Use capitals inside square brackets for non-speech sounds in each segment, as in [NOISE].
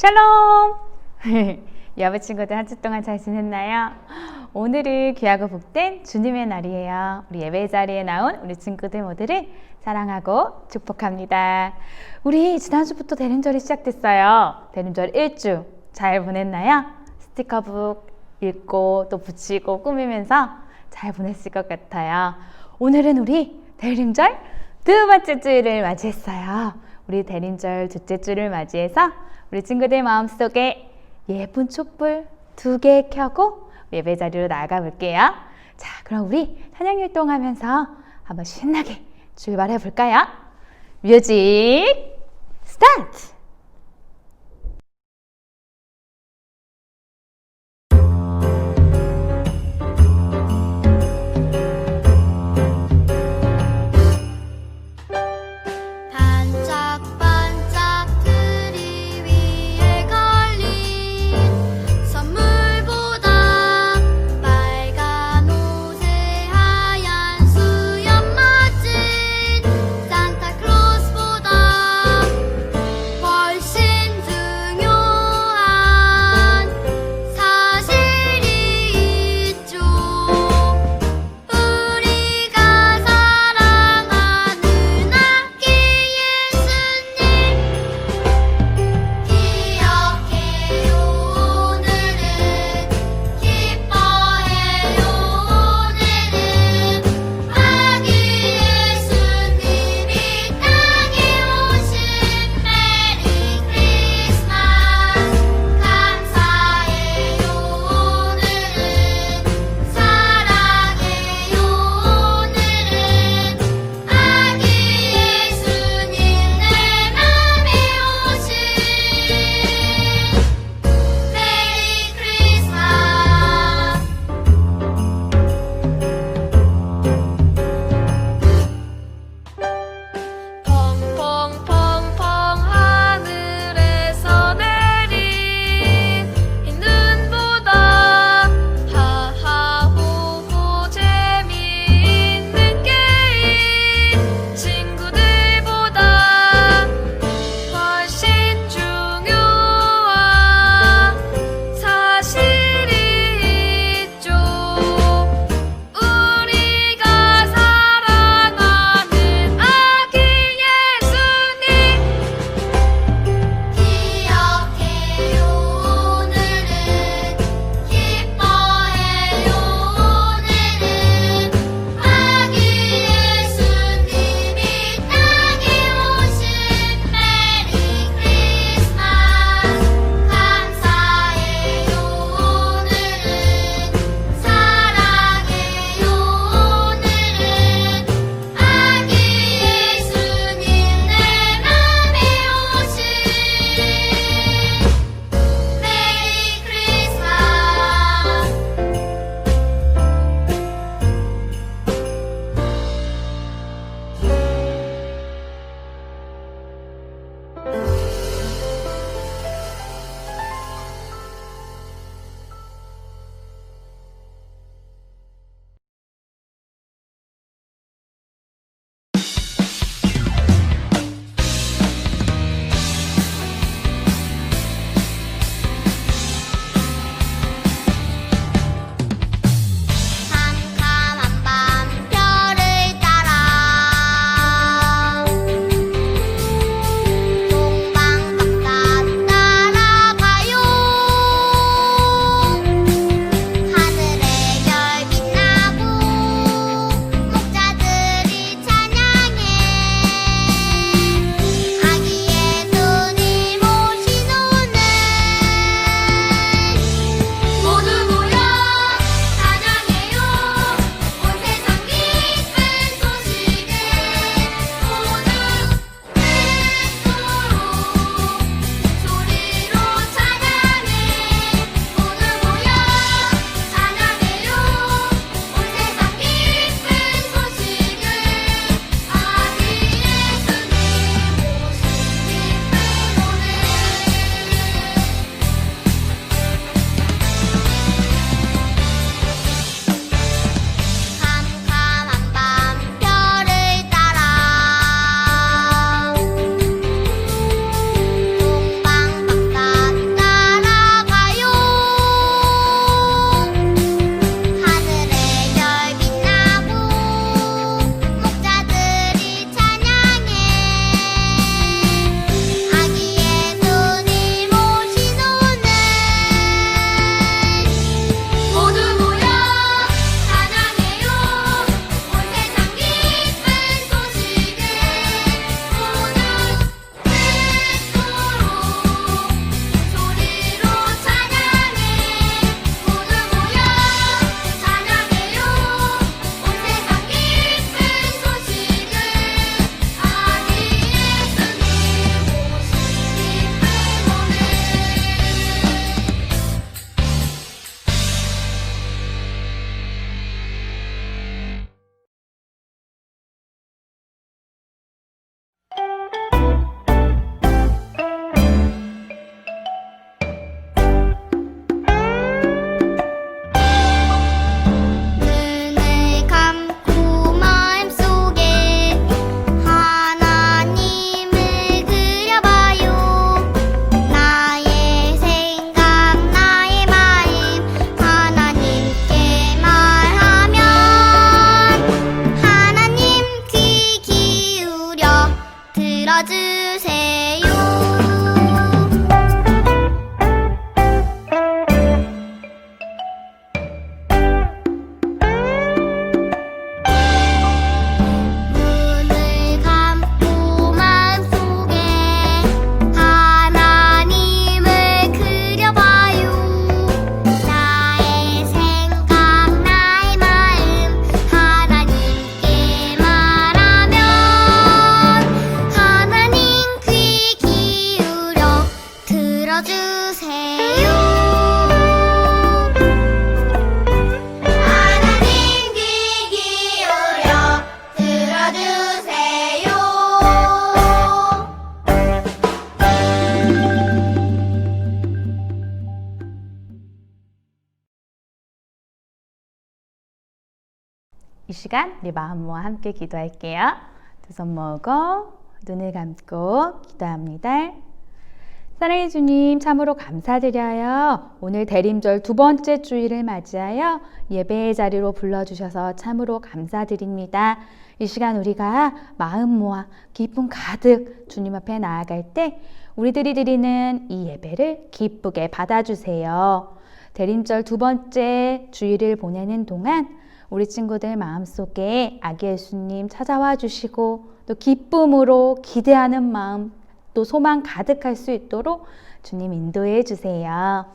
샬롬! [LAUGHS] 여부 친구들 한 주 동안 잘 지냈나요? 오늘은 귀하고 복된 주님의 날이에요. 우리 예배 자리에 나온 우리 친구들 모두를 사랑하고 축복합니다. 우리 지난주부터 대림절이 시작됐어요. 대림절 일주 잘 보냈나요? 스티커북 읽고 또 붙이고 꾸미면서 잘 보냈을 것 같아요. 오늘은 우리 대림절 두 번째 주일을 맞이했어요. 우리 대림절 둘째 주를 맞이해서 우리 친구들 마음속에 예쁜 촛불 두 개 켜고 예배 자리로 나가 볼게요. 자, 그럼 우리 찬양 활동하면서 한번 신나게 출발해 볼까요? 뮤직 스타트! 이 시간 우리 마음 모아 함께 기도할게요. 두 손 모으고 눈을 감고 기도합니다. 사랑해 주님 참으로 감사드려요. 오늘 대림절 두 번째 주일을 맞이하여 예배의 자리로 불러주셔서 참으로 감사드립니다. 이 시간 우리가 마음 모아 기쁨 가득 주님 앞에 나아갈 때 우리들이 드리는 이 예배를 기쁘게 받아주세요. 대림절 두 번째 주일을 보내는 동안 우리 친구들 마음속에 아기 예수님 찾아와 주시고 또 기쁨으로 기대하는 마음 또 소망 가득할 수 있도록 주님 인도해 주세요.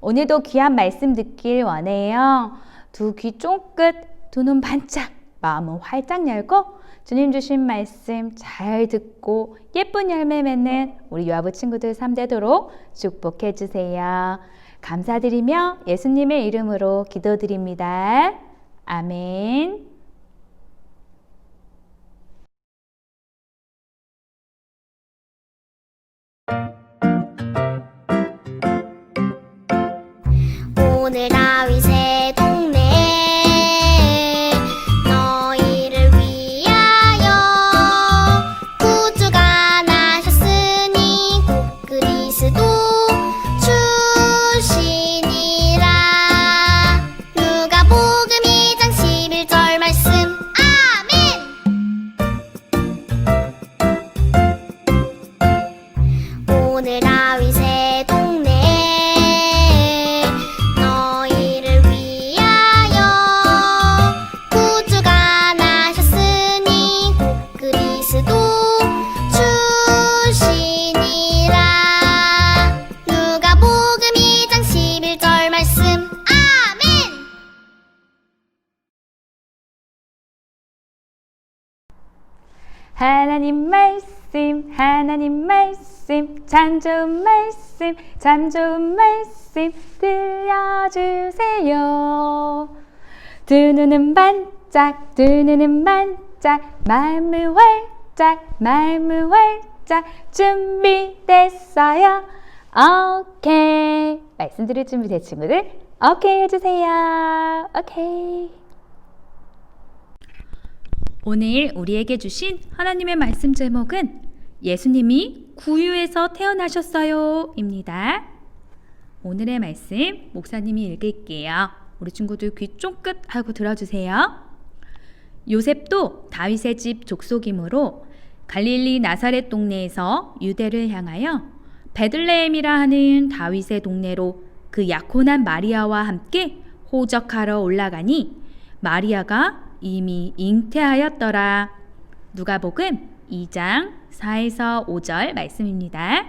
오늘도 귀한 말씀 듣길 원해요. 두 귀 쫑긋, 두 눈 반짝, 마음은 활짝 열고 주님 주신 말씀 잘 듣고 예쁜 열매 맺는 우리 유아부 친구들 삼되도록 축복해 주세요. 감사드리며 예수님의 이름으로 기도드립니다. 아멘. 오늘 다윗 하나님 말씀, 하나님 말씀, 참 좋은 말씀, 참 좋은 말씀 들려주세요. 두 눈은 반짝, 두 눈은 반짝, 마음을 활짝, 마음을 활짝 준비됐어요. 오케이. 말씀 들을 준비 된 친구들, 오케이 해주세요. 오케이. 오늘 우리에게 주신 하나님의 말씀 제목은 예수님이 구유에서 태어나셨어요 입니다. 오늘의 말씀 목사님이 읽을게요. 우리 친구들 귀 쫑긋 하고 들어주세요. 요셉도 다윗의 집 족속이므로 갈릴리 나사렛 동네에서 유대를 향하여 베들레헴이라 하는 다윗의 동네로 그 약혼한 마리아와 함께 호적하러 올라가니 마리아가 이미 잉태하였더라. 누가복음 2장 4에서 5절 말씀입니다.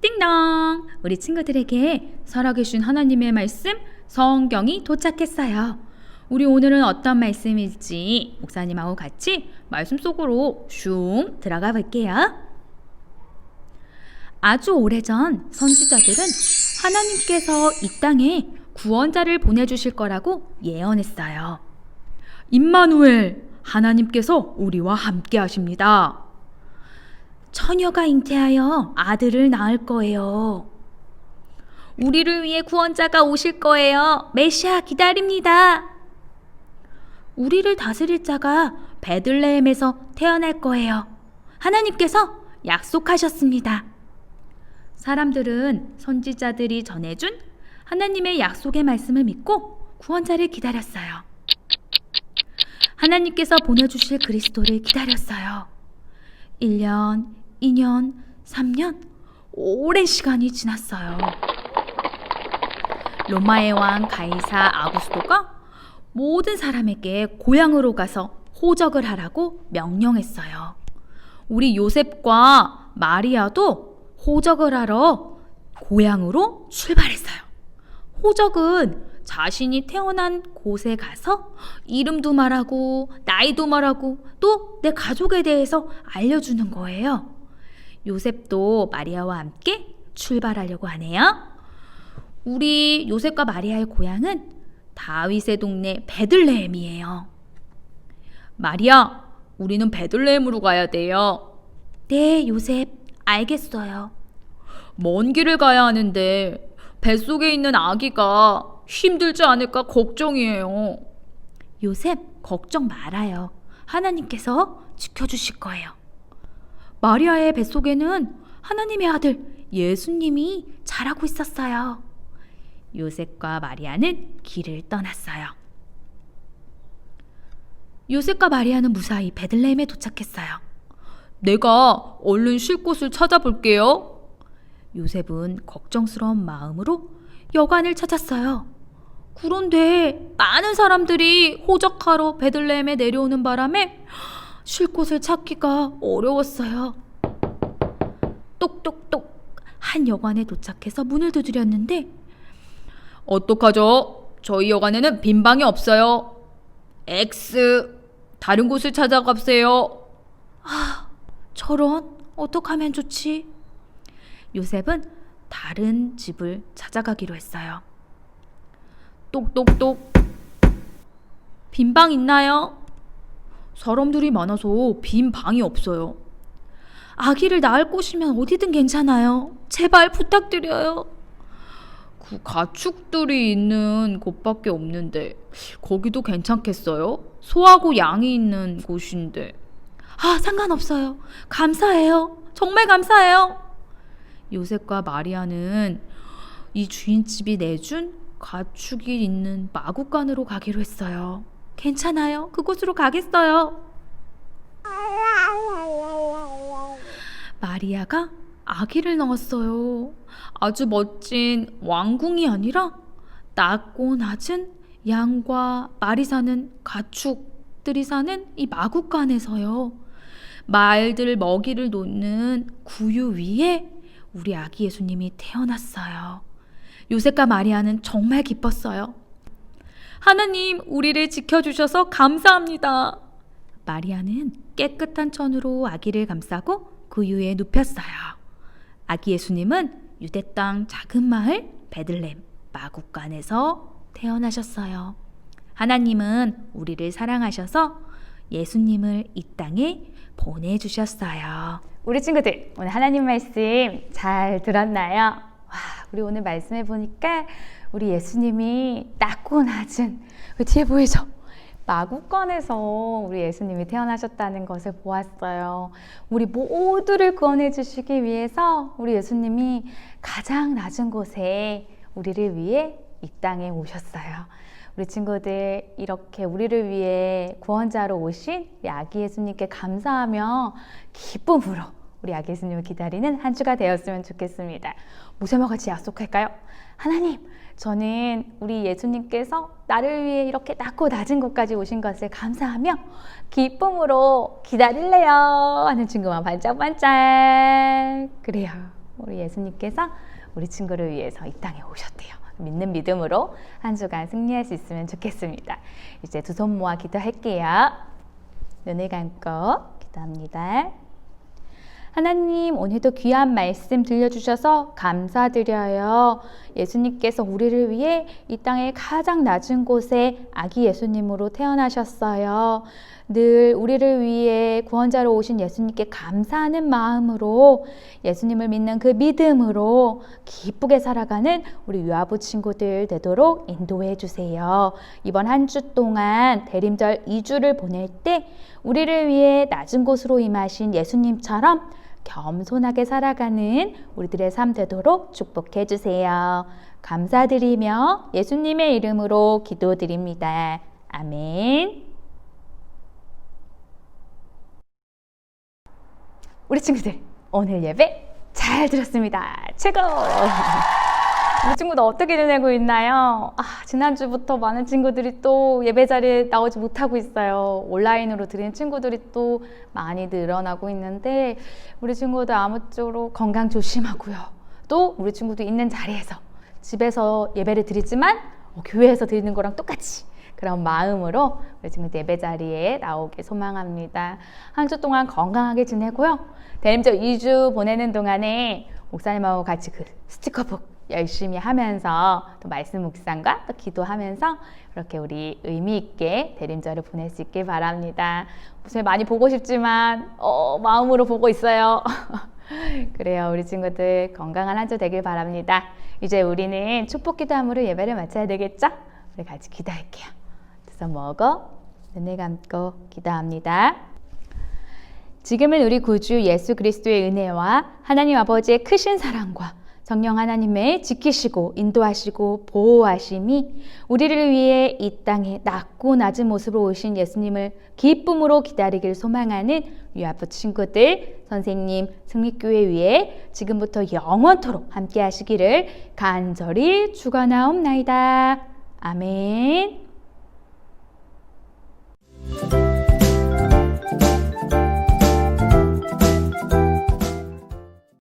띵동! 우리 친구들에게 살아계신 하나님의 말씀 성경이 도착했어요. 우리 오늘은 어떤 말씀일지 목사님하고 같이 말씀 속으로 슝 들어가 볼게요. 아주 오래전 선지자들은 하나님께서 이 땅에 구원자를 보내주실 거라고 예언했어요. 임마누엘, 하나님께서 우리와 함께 하십니다. 처녀가 잉태하여 아들을 낳을 거예요. 우리를 위해 구원자가 오실 거예요. 메시아 기다립니다. 우리를 다스릴 자가 베들레헴에서 태어날 거예요. 하나님께서 약속하셨습니다. 사람들은 선지자들이 전해준 하나님의 약속의 말씀을 믿고 구원자를 기다렸어요. 하나님께서 보내주실 그리스도를 기다렸어요. 1년, 2년, 3년, 오랜 시간이 지났어요. 로마의 왕 가이사 아구스토가 모든 사람에게 고향으로 가서 호적을 하라고 명령했어요. 우리 요셉과 마리아도 호적을 하러 고향으로 출발했어요. 호적은 자신이 태어난 곳에 가서 이름도 말하고 나이도 말하고 또 내 가족에 대해서 알려주는 거예요. 요셉도 마리아와 함께 출발하려고 하네요. 우리 요셉과 마리아의 고향은 다윗의 동네 베들레헴이에요. 마리아, 우리는 베들레헴으로 가야 돼요. 네, 요셉, 알겠어요. 먼 길을 가야 하는데 뱃속에 있는 아기가 힘들지 않을까 걱정이에요. 요셉, 걱정 말아요. 하나님께서 지켜주실 거예요. 마리아의 뱃속에는 하나님의 아들 예수님이 자라고 있었어요. 요셉과 마리아는 길을 떠났어요. 요셉과 마리아는 무사히 베들레헴에 도착했어요. 내가 얼른 쉴 곳을 찾아볼게요. 요셉은 걱정스러운 마음으로 여관을 찾았어요. 그런데 많은 사람들이 호적하러 베들레헴에 내려오는 바람에 쉴 곳을 찾기가 어려웠어요. 똑똑똑 한 여관에 도착해서 문을 두드렸는데 어떡하죠? 저희 여관에는 빈 방이 없어요. X 다른 곳을 찾아가세요. 아, 저런 어떡하면 좋지? 요셉은 다른 집을 찾아가기로 했어요. 똑똑똑. 빈 방 있나요? 사람들이 많아서 빈 방이 없어요. 아기를 낳을 곳이면 어디든 괜찮아요. 제발 부탁드려요. 그 가축들이 있는 곳밖에 없는데 거기도 괜찮겠어요? 소하고 양이 있는 곳인데. 아, 상관없어요. 감사해요. 정말 감사해요. 요셉과 마리아는 이 주인집이 내준 가축이 있는 마구간으로 가기로 했어요. 괜찮아요. 그곳으로 가겠어요. 마리아가 아기를 낳았어요. 아주 멋진 왕궁이 아니라 낮고 낮은 양과 말이 사는 가축들이 사는 이 마구간에서요. 말들 먹이를 놓는 구유 위에 우리 아기 예수님이 태어났어요. 요셉과 마리아는 정말 기뻤어요. 하나님, 우리를 지켜주셔서 감사합니다. 마리아는 깨끗한 천으로 아기를 감싸고 구유에 눕혔어요. 아기 예수님은 유대 땅 작은 마을 베들렘 마국간에서 태어나셨어요. 하나님은 우리를 사랑하셔서 예수님을 이 땅에 보내주셨어요. 우리 친구들 오늘 하나님 말씀 잘 들었나요? 와, 우리 오늘 말씀해 보니까 우리 예수님이 낮고 낮은 그 뒤에 보이죠? 마구간에서 우리 예수님이 태어나셨다는 것을 보았어요. 우리 모두를 구원해 주시기 위해서 우리 예수님이 가장 낮은 곳에 우리를 위해 이 땅에 오셨어요. 우리 친구들 이렇게 우리를 위해 구원자로 오신 우리 아기 예수님께 감사하며 기쁨으로 우리 아기 예수님을 기다리는 한 주가 되었으면 좋겠습니다. 모세와 같이 약속할까요? 하나님, 저는 우리 예수님께서 나를 위해 이렇게 낮고 낮은 곳까지 오신 것을 감사하며 기쁨으로 기다릴래요 하는 친구만 반짝반짝 그래요. 우리 예수님께서 우리 친구를 위해서 이 땅에 오셨대요. 믿는 믿음으로 한 주간 승리할 수 있으면 좋겠습니다. 이제 두 손 모아 기도할게요. 눈을 감고 기도합니다. 하나님, 오늘도 귀한 말씀 들려주셔서 감사드려요. 예수님께서 우리를 위해 이 땅의 가장 낮은 곳에 아기 예수님으로 태어나셨어요. 늘 우리를 위해 구원자로 오신 예수님께 감사하는 마음으로 예수님을 믿는 그 믿음으로 기쁘게 살아가는 우리 유아부 친구들 되도록 인도해 주세요. 이번 한 주 동안 대림절 2주를 보낼 때 우리를 위해 낮은 곳으로 임하신 예수님처럼 겸손하게 살아가는 우리들의 삶 되도록 축복해 주세요. 감사드리며 예수님의 이름으로 기도드립니다. 아멘. 우리 친구들 오늘 예배 잘 들었습니다. 최고! [LAUGHS] 우리 친구들 어떻게 지내고 있나요? 아, 지난주부터 많은 친구들이 또 예배 자리에 나오지 못하고 있어요. 온라인으로 드리는 친구들이 또 많이 늘어나고 있는데 우리 친구들 아무쪼록 건강 조심하고요. 또 우리 친구들 있는 자리에서 집에서 예배를 드리지만 어, 교회에서 드리는 거랑 똑같이 그런 마음으로 우리 친구들 예배 자리에 나오길 소망합니다. 한 주 동안 건강하게 지내고요. 대림절 2주 보내는 동안에 목사님하고 같이 그 스티커북 열심히 하면서 또 말씀 묵상과 또 기도하면서 이렇게 우리 의미 있게 대림절을 보낼 수 있길 바랍니다. 목사님 많이 보고 싶지만 어, 마음으로 보고 있어요. [LAUGHS] 그래요. 우리 친구들 건강한 한 주 되길 바랍니다. 이제 우리는 축복 기도함으로 예배를 마쳐야 되겠죠? 우리 같이 기도할게요. 두 그래서 먹어 눈을 감고 기도합니다. 지금은 우리 구주 예수 그리스도의 은혜와 하나님 아버지의 크신 사랑과 성령 하나님의 지키시고 인도하시고 보호하심이 우리를 위해 이 땅에 낮고 낮은 모습으로 오신 예수님을 기쁨으로 기다리길 소망하는 유아부 친구들, 선생님, 승리교회 위에 지금부터 영원토록 함께 하시기를 간절히 축원하옵나이다. 아멘.